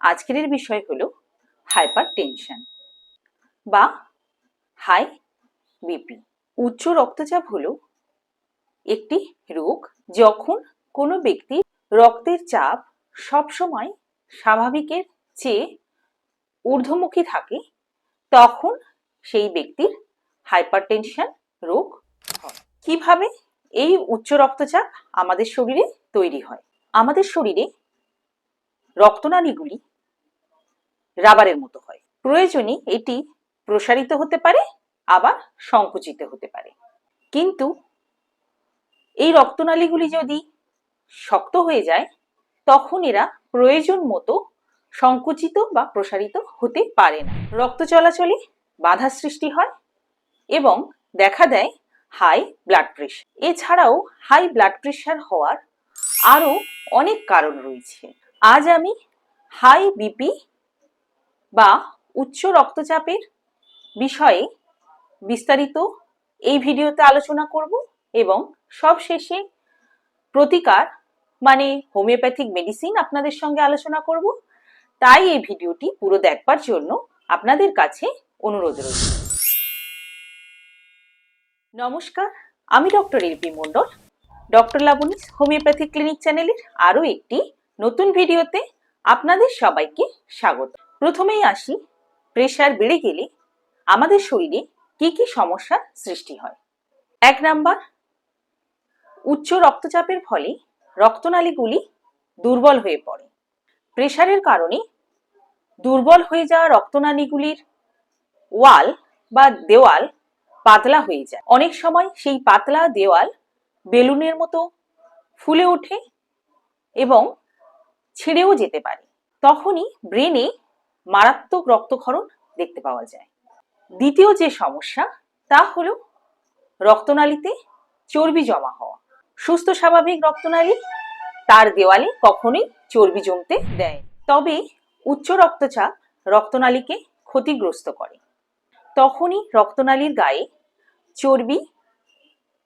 আজকের বিষয় হলো হাইপার টেনশন বা হাই বিপি। উচ্চ রক্তচাপ হলো একটি রোগ যখন কোনো ব্যক্তি রক্তের চাপ সবসময় স্বাভাবিকের চেয়ে ঊর্ধ্বমুখী থাকে, তখন সেই ব্যক্তির হাইপারটেনশন রোগ হয়। কীভাবে এই উচ্চ রক্তচাপ আমাদের শরীরে তৈরি হয়? আমাদের শরীরে রক্তনালীগুলি রাবারের মতো হয়। প্রয়োজনে এটি প্রসারিত হতে পারে, আবার সংকুচিত হতে পারে। কিন্তু এই রক্তনালীগুলি যদি শক্ত হয়ে যায়, তখন এরা প্রয়োজন মতো সংকুচিত বা প্রসারিত হতে পারে না। রক্ত চলাচলে বাধা সৃষ্টি হয় এবং দেখা দেয় হাই ব্লাড প্রেশার। এছাড়াও হাই ব্লাড প্রেশার হওয়ার আরও অনেক কারণ রয়েছে। আজ আমি হাই বিপি বা উচ্চ রক্তচাপের বিষয়ে বিস্তারিত এই ভিডিওতে আলোচনা করব এবং সবশেষে প্রতিকার মানে হোমিওপ্যাথিক মেডিসিন আপনাদের সঙ্গে আলোচনা করব। তাই এই ভিডিওটি পুরো দেখবার জন্য আপনাদের কাছে অনুরোধ রইল। নমস্কার, আমি doctor RP Mondal. Doctor Labani homeopathic clinic চ্যানেলের আরও একটি নতুন ভিডিওতে আপনাদের সবাইকে স্বাগত। প্রথমেই আসি প্রেশার বেড়ে গেলে আমাদের শরীরে কি কি সমস্যার সৃষ্টি হয়? এক নাম্বার, উচ্চ রক্তচাপের ফলে রক্তনালীগুলি দুর্বল হয়ে পড়ে। প্রেশারের কারণে দুর্বল হয়ে যাওয়া রক্তনালীগুলির ওয়াল বা দেওয়াল পাতলা হয়ে যায়। অনেক সময় সেই পাতলা দেওয়াল বেলুনের মতো ফুলে ওঠে এবং ছিঁড়েও যেতে পারে। তখনই ব্রেনে মারাত্মক রক্তক্ষরণ দেখতে পাওয়া যায়। দ্বিতীয় যে সমস্যা, তা হলো রক্তনালীতে চর্বি জমা হওয়া। সুস্থ, স্বাভাবিক রক্তনালী তার দেওয়ালে কখনোই চর্বি জমতে দেয়। তবে উচ্চ রক্তচাপ রক্তনালীকে ক্ষতিগ্রস্ত করে। তখনই রক্তনালীর গায়ে চর্বি,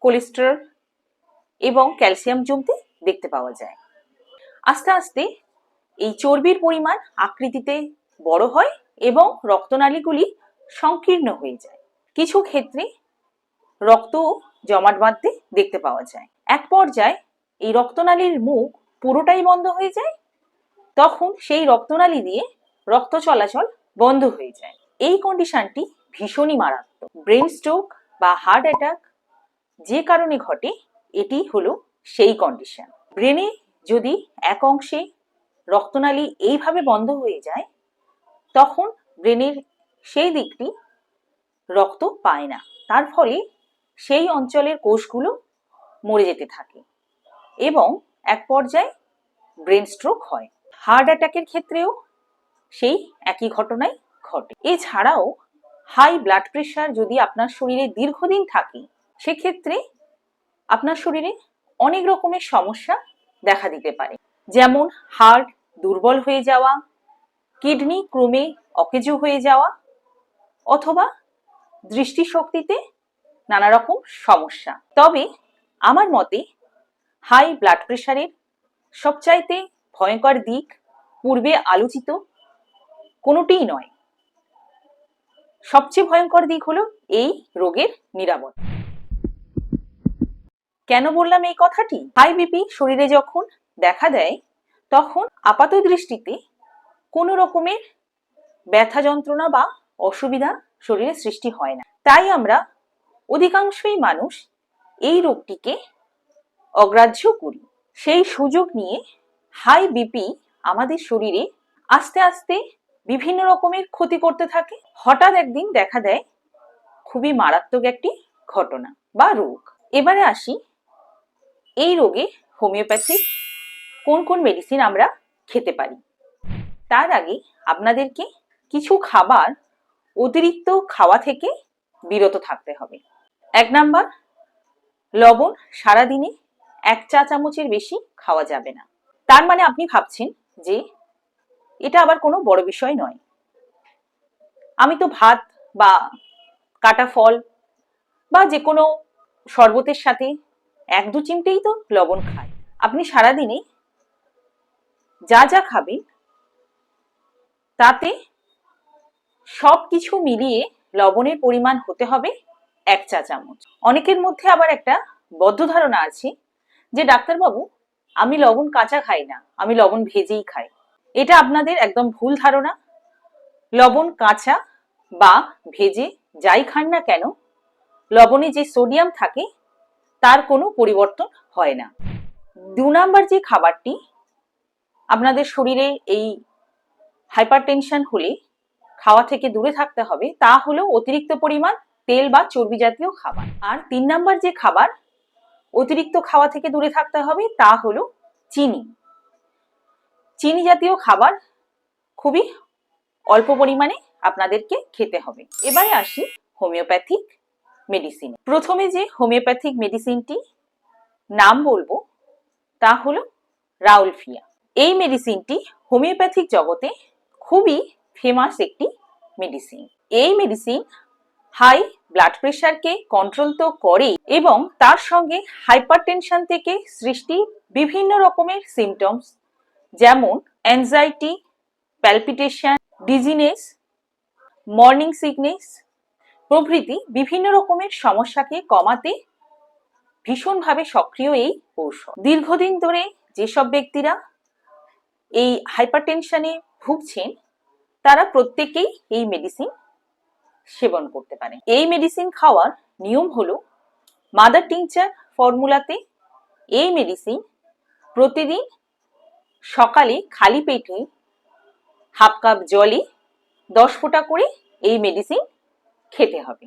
কোলেস্টেরল এবং ক্যালসিয়াম জমতে দেখতে পাওয়া যায়। আস্তে আস্তে এই চর্বির পরিমাণ আকৃতিতে বড় হয় এবং রক্তনালীগুলি সংকীর্ণ হয়ে যায়। কিছু ক্ষেত্রে রক্ত জমাট বাঁধতে দেখতে পাওয়া যায়। এক পর্যায়ে এই রক্তনালীর মুখ পুরোটাই বন্ধ হয়ে যায়, তখন সেই রক্তনালী দিয়ে রক্ত চলাচল বন্ধ হয়ে যায়। এই কন্ডিশনটি ভীষণই মারাত্মক। ব্রেন স্ট্রোক বা হার্ট অ্যাটাক যে কারণে ঘটে, এটি হলো সেই কন্ডিশন ব্রেনে যদি এক অংশে রক্তনালী এইভাবে বন্ধ হয়ে যায় তখন ব্রেনের সেই দিকটি রক্ত পায় না। তার ফলে সেই অঞ্চলের কোষগুলো মরে যেতে থাকে এবং এক পর্যায়ে ব্রেন স্ট্রোক হয়। হার্ট অ্যাটাকের ক্ষেত্রেও সেই একই ঘটনাই ঘটে। এছাড়াও হাই ব্লাড প্রেশার যদি আপনার শরীরে দীর্ঘদিন থাকে, সেক্ষেত্রে আপনার শরীরে অনেক রকমের সমস্যা দেখা দিতে পারে। যেমন হার্ট দুর্বল হয়ে যাওয়া কিডনি ক্রমে অকেজো হয়ে যাওয়া অথবা দৃষ্টিশক্তিতে নানা রকম সমস্যা। তবে আমার মতে হাই ব্লাড প্রেশারের সবচাইতে ভয়ঙ্কর দিক পূর্বে আলোচিত কোনোটিই নয়। সবচেয়ে ভয়ঙ্কর দিক হলো এই রোগের নিরাপদ কেন বললাম এই কথাটি? হাই বিপি শরীরে যখন দেখা দেয়, তখন আপাত দৃষ্টিতে কোনো রকমের ব্যথা যন্ত্রণা বা অসুবিধা শরীরে সৃষ্টি হয় না। তাই আমরা অধিকাংশই মানুষ এই রোগটিকে অগ্রাহ্য করি। সেই সুযোগ নিয়ে হাই বিপি আমাদের শরীরে আস্তে আস্তে বিভিন্ন রকমের ক্ষতি করতে থাকে। হঠাৎ একদিন দেখা দেয় খুবই মারাত্মক একটি ঘটনা বা রোগ। এবারে আসি এই রোগে হোমিওপ্যাথিক কোন কোন মেডিসিন আমরা খেতে পারি। তার আগে আপনাদেরকে কিছু খাবার অতিরিক্ত খাওয়া থেকে বিরত থাকতে হবে। এক নাম্বার, লবণ সারাদিনে এক চা চামচের বেশি খাওয়া যাবে না। তার মানে আপনি ভাবছেন যে এটা আবার কোনো বড় বিষয় নয়। আমি তো ভাত বা কাটা ফল বা যে কোনো শরবতের সাথে এক দু চিমটেই তো লবণ খাই। আপনি সারাদিনে যা যা খাবেন তাতে সব কিছু মিলিয়ে লবণের পরিমাণ হতে হবে এক চা চামচ। অনেকের মধ্যে আবার একটা বদ্ধ ধারণা আছে যে, ডাক্তারবাবু, আমি লবণ কাঁচা খাই না, আমি লবণ ভেজেই খাই। এটা আপনাদের একদম ভুল ধারণা। লবণ কাঁচা বা ভেজে যাই খান না কেন, লবণে যে সোডিয়াম থাকে, তার কোনো পরিবর্তন হয় না। দু নাম্বার যে খাবারটি আপনাদের শরীরে এই হাইপারটেনশন হলে খাওয়া থেকে দূরে থাকতে হবে, তা হলো অতিরিক্ত পরিমাণ তেল বা চর্বি জাতীয় খাবার। আর তিন নাম্বার যে খাবার, অতিরিক্ত খাওয়া থেকে দূরে থাকতে হবে, তা হলো চিনি। চিনি জাতীয় খাবার খুবই অল্প পরিমাণে আপনাদেরকে খেতে হবে। এবারে আসি হোমিওপ্যাথিক মেডিসিন। প্রথমে যে হোমিওপ্যাথিক মেডিসিনটি নাম বলব, তা হলো রাউলফিয়া। এই মেডিসিনটি হোমিওপ্যাথিক জগতে খুবই ফেমাস একটি মেডিসিন এই মেডিসিন হাই ব্লাড প্রেশারকে কন্ট্রোল তো করেই এবং তার সঙ্গে হাইপারটেনশন থেকে সৃষ্টি বিভিন্ন রকমের সিমটমস যেমন anxiety palpitation dizziness morning sickness প্রভৃতি বিভিন্ন রকমের সমস্যাকে কমাতে ভীষণভাবে সক্রিয় এই ঔষধ দীর্ঘদিন ধরে যেসব ব্যক্তিরা এই হাইপারটেনশনে ভুগছেন, তারা প্রত্যেকেই এই মেডিসিন সেবন করতে পারে এই মেডিসিন খাওয়ার নিয়ম হলো মাদার টিংচার ফর্মুলাতে এই মেডিসিন প্রতিদিন সকালে খালি পেটে হাফ কাপ জলে দশ ফোঁটা করে এই মেডিসিন খেতে হবে।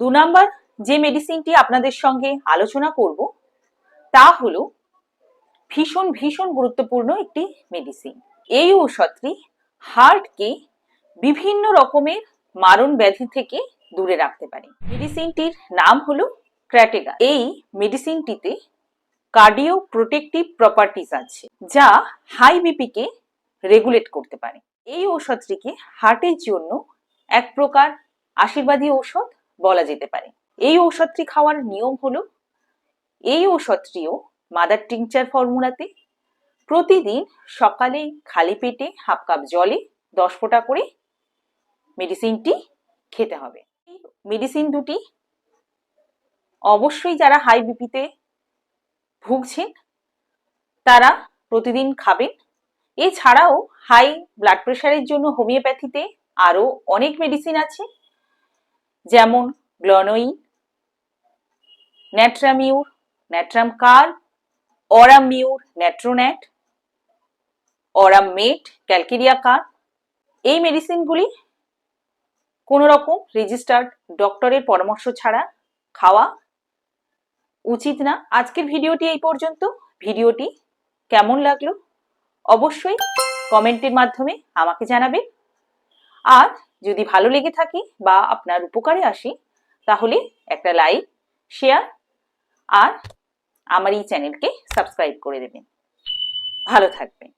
দু নাম্বার যে মেডিসিনটি আপনাদের সঙ্গে আলোচনা করব, তা হলো ভীষণ ভীষণ গুরুত্বপূর্ণ একটি মেডিসিন এই ঔষধটি হার্টকে বিভিন্ন রকমের মারণ ব্যাধি থেকে দূরে রাখতে পারে। মেডিসিনটির নাম হলো ক্র্যাটেগা। এই মেডিসিনটিতে কার্ডিও প্রোটেকটিভ প্রপার্টিজ আছে, যা হাই বিপিকে রেগুলেট করতে পারে। এই ঔষধটিকে হার্টের জন্য এক প্রকার আশীর্বাদী ঔষধ বলা যেতে পারে। এই ঔষধটি খাওয়ার নিয়ম হলো, এই ঔষধটিও মাদার টিংচার ফর্মুলাতে প্রতিদিন সকালে খালি পেটে হাফ কাপ জলে দশ ফোঁটা করে মেডিসিনটি খেতে হবে। মেডিসিন দুটি অবশ্যই যারা হাই বিপিতে ভুগছেন, তারা প্রতিদিন খাবেন। এছাড়াও হাই ব্লাড প্রেশারের জন্য হোমিওপ্যাথিতে আরও অনেক মেডিসিন আছে। যেমন গ্লনোইন ন্যাট্রামিউর ন্যাট্রাম কার অরামিউর ন্যাট্রোন্যাট অরামেট ক্যালকেরিয়া কার এই মেডিসিনগুলি কোনো রকম রেজিস্টার্ড ডক্টরের পরামর্শ ছাড়া খাওয়া উচিত না। আজকের ভিডিওটি এই পর্যন্ত। ভিডিওটি কেমন লাগল অবশ্যই কমেন্টের মাধ্যমে আমাকে জানাবেন। আর যদি ভালো লেগে থাকে বা আপনার উপকারে আসি, তাহলে একটা লাইক শেয়ার আর আমার এই চ্যানেলকে সাবস্ক্রাইব করে দেবেন। ভালো থাকবেন।